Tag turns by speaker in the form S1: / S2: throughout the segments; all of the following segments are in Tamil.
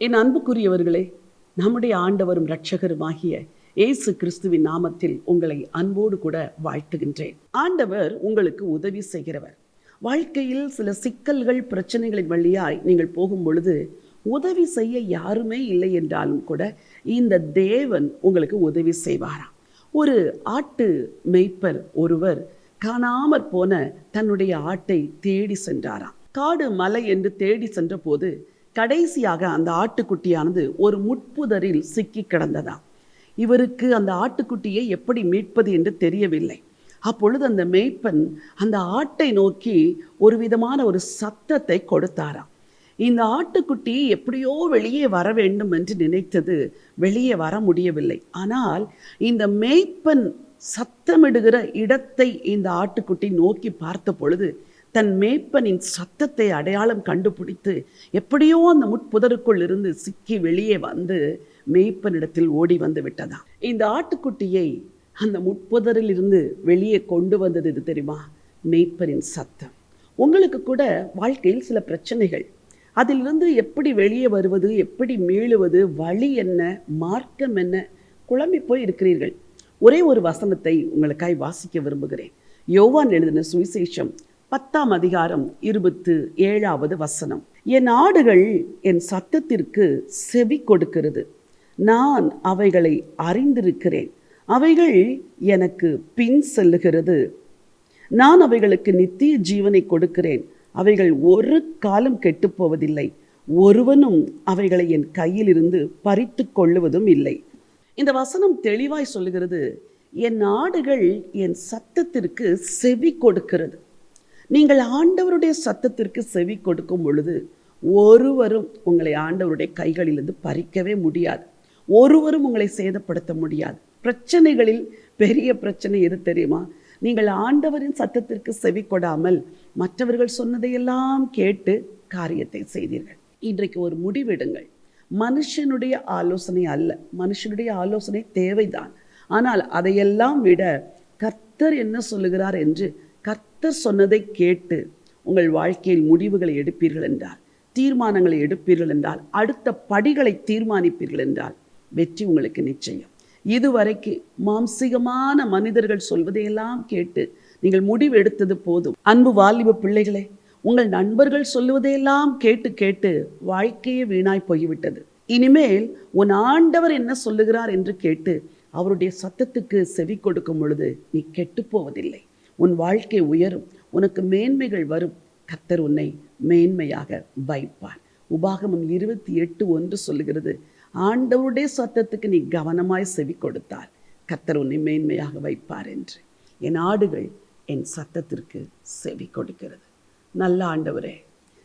S1: என் அன்புக்குரியவர்களே நம்முடைய ஆண்டவரும் இரட்சகருமாகிய இயேசு கிறிஸ்துவின் நாமத்தில் உங்களை அன்போடு கூட வாழ்த்துகின்றேன். ஆண்டவர் உங்களுக்கு உதவி செய்கிறவர். வாழ்க்கையில் சில சிக்கல்கள் பிரச்சனைகளின் வழியாய் நீங்கள் போகும் பொழுது உதவி செய்ய யாருமே இல்லை என்றாலும் கூட இந்த தேவன் உங்களுக்கு உதவி செய்வாராம். ஒரு ஆட்டு மேய்ப்பர் ஒருவர் காணாமற் போன தன்னுடைய ஆட்டை தேடி சென்றாராம். காடு மலை என்று தேடி சென்றபோது கடைசியாக அந்த ஆட்டுக்குட்டியானது ஒரு முட்புதரில் சிக்கி கிடந்ததாம். இவருக்கு அந்த ஆட்டுக்குட்டியை எப்படி மீட்பது என்று தெரியவில்லை. அப்பொழுது அந்த மேய்ப்பன் அந்த ஆட்டை நோக்கி ஒரு விதமான ஒரு சத்தத்தை கொடுத்தாராம். இந்த ஆட்டுக்குட்டி எப்படியோ வெளியே வர வேண்டும் என்று நினைத்தது வெளியே வர முடியவில்லை. ஆனால் இந்த மேய்ப்பன் சத்தமிடுகிற இடத்தை இந்த ஆட்டுக்குட்டி நோக்கி பார்த்த பொழுது தன் மேய்ப்பனின் சத்தத்தை அடையாளம் கண்டுபிடித்து எப்படியோ அந்த முட்புதருக்குள் இருந்து சிக்கி வெளியே வந்து மேய்ப்பனிடத்தில் ஓடி வந்து விட்டதா இந்த ஆட்டுக்குட்டியை அந்த முட்புதரில் இருந்து வெளியே கொண்டு வந்தது இது தெரியுமா? மேய்ப்பனின் சத்தம். உங்களுக்கு கூட வாழ்க்கையில் சில பிரச்சனைகள். அதிலிருந்து எப்படி வெளியே வருவது எப்படி மீளுவது வழி என்ன மார்க்கம் என்ன குழம்பி போய் இருக்கிறீர்கள். ஒரே ஒரு வசனத்தை உங்களுக்காய் வாசிக்க விரும்புகிறேன். யோவான் எழுதின சுவிசேஷம் பத்தாம் அதிகாரம் இருபத்து ஏழாவது வசனம். என் ஆடுகள் என் சத்தத்திற்கு செவி கொடுக்கிறது. நான் அவைகளை அறிந்திருக்கிறேன். அவைகள் எனக்கு பின் செல்லுகிறது. நான் அவைகளுக்கு நித்திய ஜீவனை கொடுக்கிறேன். அவைகள் ஒரு காலம் கெட்டுப்போவதில்லை. ஒருவனும் அவைகளை என் கையிலிருந்து பறித்து கொள்ளுவதும் இல்லை. இந்த வசனம் தெளிவாய் சொல்லுகிறது. என் ஆடுகள் என் சத்தத்திற்கு செவி கொடுக்கிறது. நீங்கள் ஆண்டவருடைய சத்தத்திற்கு செவி கொடுக்கும் பொழுது ஒருவரும் உங்களை ஆண்டவருடைய கைகளிலிருந்து பறிக்கவே முடியாது. ஒருவரும் உங்களை சேதப்படுத்த முடியாது. பிரச்சனைகளில் பெரிய பிரச்சனை எது தெரியுமா? நீங்கள் ஆண்டவரின் சத்தத்திற்கு செவி கொடாமல் மற்றவர்கள் சொன்னதையெல்லாம் கேட்டு காரியத்தை செய்தீர்கள். இன்றைக்கு ஒரு முடிவெடுங்கள். மனுஷனுடைய ஆலோசனை அல்ல. மனுஷனுடைய ஆலோசனை தேவைதான். ஆனால் அதையெல்லாம் விட கர்த்தர் என்ன சொல்லுகிறார் என்று கர்த்தர் சொன்னதை கேட்டு உங்கள் வாழ்க்கையில் முடிவுகளை எடுப்பீர்கள் என்றால் தீர்மானங்களை எடுப்பீர்கள் என்றால் அடுத்த படிகளை தீர்மானிப்பீர்கள் என்றால் வெற்றி உங்களுக்கு நிச்சயம். இதுவரைக்கு மாம்சிகமான மனிதர்கள் சொல்வதையெல்லாம் கேட்டு நீங்கள் முடிவு எடுத்தது போதும். அன்பு வாலிப பிள்ளைகளே உங்கள் நண்பர்கள் சொல்லுவதையெல்லாம் கேட்டு கேட்டு வாழ்க்கையே வீணாய் போய்விட்டது. இனிமேல் உன் ஆண்டவர் என்ன சொல்லுகிறார் என்று கேட்டு அவருடைய சத்தத்துக்கு செவி கொடுக்கும் பொழுது நீ கெட்டு போவதில்லை. உன் வாழ்க்கை உயரும் உனக்கு மேன்மைகள் வரும். கத்தர் உன்னை மேன்மையாக வைப்பார். உபாகமம் இருபத்தி எட்டு ஒன்று சொல்லுகிறது ஆண்டவருடைய சத்தத்துக்கு நீ கவனமாய் செவி கொடுத்தால் கத்தர் உன்னை மேன்மையாக வைப்பார் என்று. என் ஆடுகள் என் சத்தத்திற்கு செவி கொடுக்கிறது. நல்ல ஆண்டவரே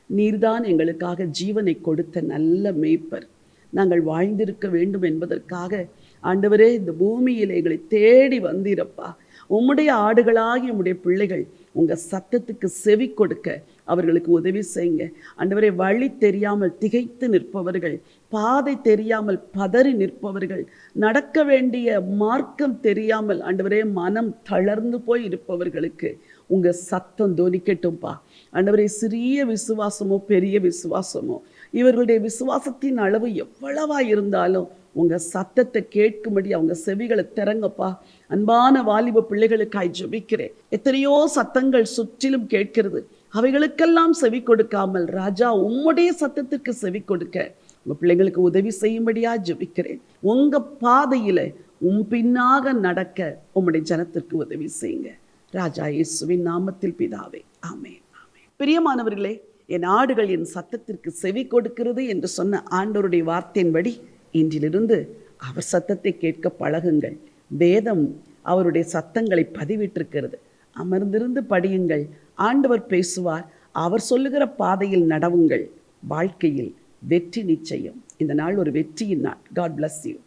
S1: நீர்தான் எங்களுக்காக ஜீவனை கொடுத்த நல்ல மேய்ப்பர். நாங்கள் வாழ்ந்திருக்க வேண்டும் என்பதற்காக ஆண்டவரே இந்த பூமியில் எங்களை தேடி வந்தீரப்பா. உம்முடைய ஆடுகளாகி உம்முடைய பிள்ளைகள் உங்கள் சத்தத்துக்கு செவி கொடுக்க அவர்களுக்கு உதவி செய்யுங்க. ஆண்டவரே வழி தெரியாமல் திகைத்து நிற்பவர்கள் பாதை தெரியாமல் பதறி நிற்பவர்கள் நடக்க வேண்டிய மார்க்கம் தெரியாமல் அண்டவரே மனம் தளர்ந்து போய் இருப்பவர்களுக்கு உங்கள் சத்தம் தொனிக்கட்டும்பா ஆண்டவரே சிறிய விசுவாசமோ பெரிய விசுவாசமோ இவர்களுடைய விசுவாசத்தின் அளவு எவ்வளவா இருந்தாலும் உங்கள் சத்தத்தை கேட்கும்படி அவங்க செவிகளை திறங்கப்பா. அன்பான வாலிப பிள்ளைகளுக்காய் ஜெபிக்கிறேன். எத்தனையோ சத்தங்கள் சுற்றிலும் கேட்கிறது. அவைகளுக்கெல்லாம் செவி கொடுக்காமல் ராஜா உம்முடைய சத்தத்துக்கு செவி கொடுக்க. உங்கள் பிள்ளைங்களுக்கு உதவி செய்யும்படியா ஜபிக்கிறேன். உங்கள் பாதையில் உன் பின்னாக நடக்க உம்முடைய ஜனத்திற்கு உதவி செய்யுங்க. ராஜா இயேசுவின் நாமத்தில் பிதாவே. ஆமே ஆமென். பிரியமானவர்களே என் ஆடுகள் என் சத்தத்திற்கு செவி கொடுக்கிறது என்று சொன்ன ஆண்டவருடைய வார்த்தையின்படி இன்றிலிருந்து அவர் சத்தத்தை கேட்க பழகுங்கள். வேதம் அவருடைய சத்தங்களை பதிவிட்டிருக்கிறது. அமர்ந்திருந்து படியுங்கள். ஆண்டவர் பேசுவார். அவர் சொல்லுகிற பாதையில் நடவுங்கள். வாழ்க்கையில் வெற்றி நிச்சயம். இந்த நாள் ஒரு வெற்றியின் நாள். God bless you